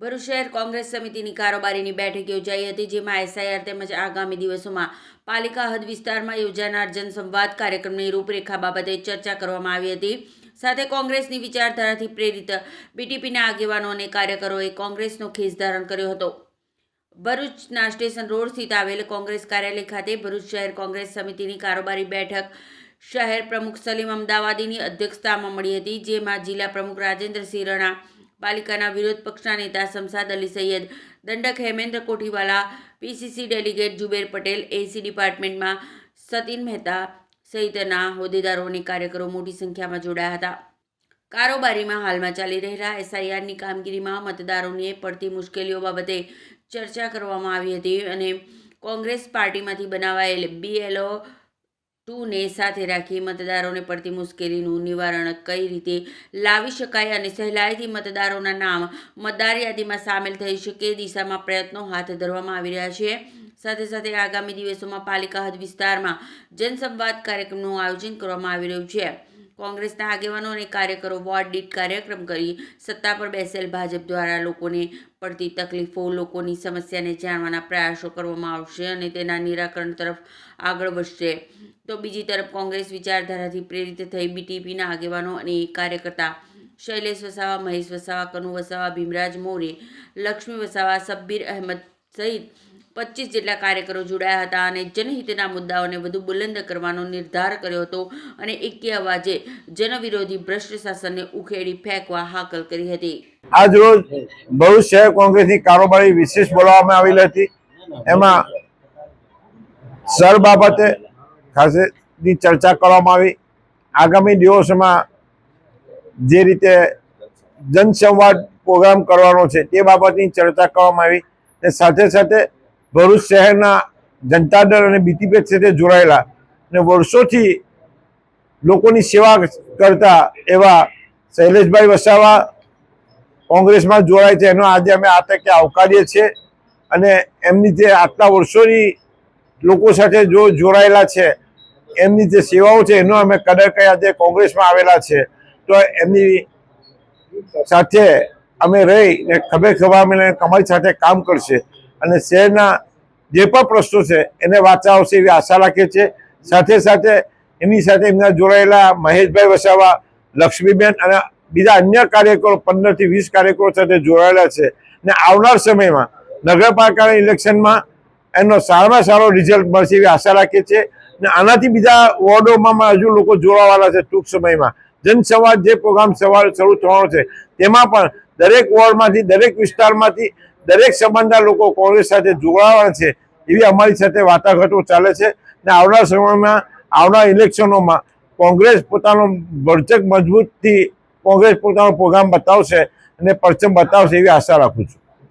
ભરૂચ શહેર કોંગ્રેસ સમિતિની કારોબારીની બેઠક યોજાઈ હતી, જેમાં એસઆઈઆર તેમજ આગામી દિવસોમાં પાલિકા હદ વિસ્તારમાં યોજાનાર જનસંવાદ કાર્યક્રમની રૂપરેખા બાબતે ચર્ચા કરવામાં આવી હતી. સાથે કોંગ્રેસની વિચારધારાથી પ્રેરિત બીટીપીના આગેવાનો અને કાર્યકરોએ કોંગ્રેસનો ખેસ ધારણ કર્યો હતો. ભરૂચના સ્ટેશન રોડ સ્થિત આવેલ કોંગ્રેસ કાર્યાલય ખાતે ભરૂચ શહેર કોંગ્રેસ સમિતિની કારોબારી બેઠક શહેર પ્રમુખ સલીમ અમદાવાદીની અધ્યક્ષતામાં મળી હતી, જેમાં જિલ્લા પ્રમુખ રાજેન્દ્રસિંહ રણા પાલિકાના વિરોધ પક્ષના નેતા શમસાદ અલી સૈયદ, દંડક Hemendra Kothiwala, PCC delegate Jubair Patel, AC ડિપાર્ટમેન્ટમાં Satin Mehta સહિતના હોદ્દેદારો અને કાર્યકરો મોટી સંખ્યામાં જોડાયા હતા. કારોબારીમાં હાલમાં ચાલી રહેલા એસઆઈઆરની કામગીરીમાં મતદારોને પડતી મુશ્કેલીઓ બાબતે ચર્ચા કરવામાં આવી હતી અને કોંગ્રેસ પાર્ટીમાંથી બનાવાયેલ બીએલઓ ટુને સાથે રાખી મતદારોને પડતી મુશ્કેલીનું નિવારણ કઈ રીતે લાવી શકાય અને સહેલાઈથી મતદારોના નામ મતદાર યાદીમાં સામેલ થઈ શકે દિશામાં પ્રયત્નો હાથ ધરવામાં આવી રહ્યા છે. સાથે સાથે આગામી દિવસોમાં પાલિકા હદ વિસ્તારમાં જનસંવાદ કાર્યક્રમનું આયોજન કરવામાં આવી રહ્યું છે. કોંગ્રેસના આગેવાનો અને કાર્યકરો વોર્ડ દીઠ કાર્યક્રમ કરી સત્તા પર બેસેલ ભાજપ દ્વારા લોકોને પડતી તકલીફો, લોકોની સમસ્યાને જાણવાના પ્રયાસો કરવામાં આવશે અને તેના નિરાકરણ તરફ આગળ વધશે. તો બીજી તરફ કોંગ્રેસ વિચારધારાથી પ્રેરિત થઈ બીટીપીના આગેવાનો અને કાર્યકર્તા શૈલેષ વસાવા, મહેશ વસાવા, કનુ વસાવા, ભીમરાજ મોરે, લક્ષ્મી વસાવા, સબ્બીર અહેમદ સહિત પચીસ જેટલા કાર્યકરો જોડાયા હતા અને જનહિતના મુદ્દાઓને વધુ બુલંદ કરવાનો નિર્ધાર કર્યો હતો અને એકી અવાજે જનવિરોધી ભ્રષ્ટ શાસનને ઉખેડી ફેંકવા હાકલ કરી હતી. આજ રોજ ભરૂચ શહેર કોંગ્રેસની કારોબારી વિશેષ બોલાવવામાં આવેલી હતી. એમાં સર બાબતે ખાસની ચર્ચા કરવામાં આવી. આગામી દિવસોમાં જે રીતે જનસંવાદ પ્રોગ્રામ કરવાનો છે તે બાબતની ચર્ચા કરવામાં આવી. સાથે સાથે ભરૂચ શહેરના જનતા દળ અને બીટીપી સાથે જોડાયેલા અને વર્ષોથી લોકોની સેવા કરતા એવા શૈલેષભાઈ વસાવા કોંગ્રેસમાં જોડાય છે. એનો આજે અમે આ તકે આવકારીએ છીએ અને એમની જે આટલા વર્ષોની લોકો સાથે જો જોડાયેલા છે, એમની જે સેવાઓ છે, એનો અમે કદર કયા આજે કોંગ્રેસમાં આવેલા છે. તો એમની સાથે અમે રહી ને ખભે ખભા મળીને કમાઈ સાથે કામ કરશે. અને શહેરના જે પણ પ્રશ્નો છે, એને વાંચા આવશે એવી આશા રાખીએ છીએ. સાથે સાથે એમની સાથે એમના જોડાયેલા મહેશભાઈ વસાવા, લક્ષ્મીબેન અને બીજા અન્ય કાર્યકરો, પંદરથી વીસ કાર્યકરો સાથે જોડાયેલા છે. ને આવનાર સમયમાં નગરપાલિકાના ઇલેક્શનમાં એનો સારામાં સારો રિઝલ્ટ મળશે એવી આશા રાખીએ છીએ. ને આનાથી બીજા વોર્ડોમાં હજુ લોકો જોડાવાના છે ટૂંક સમયમાં. જનસંવાદ જે પ્રોગ્રામ સવાર શરૂ થવાનો છે, તેમાં પણ દરેક વોર્ડમાંથી, દરેક વિસ્તારમાંથી દરેક સમાજના લોકો કોંગ્રેસ સાથે જોડાવાના છે એવી અમારી સાથે વાટાઘાટો ચાલે છે ને આવનાર સમયમાં, આવનાર ઇલેક્શનોમાં કોંગ્રેસ પોતાનો ભરચક મજબૂતથી કોંગ્રેસ પોતાનો પ્રોગ્રામ બતાવશે અને પરચમ બતાવશે એવી આશા રાખું છું.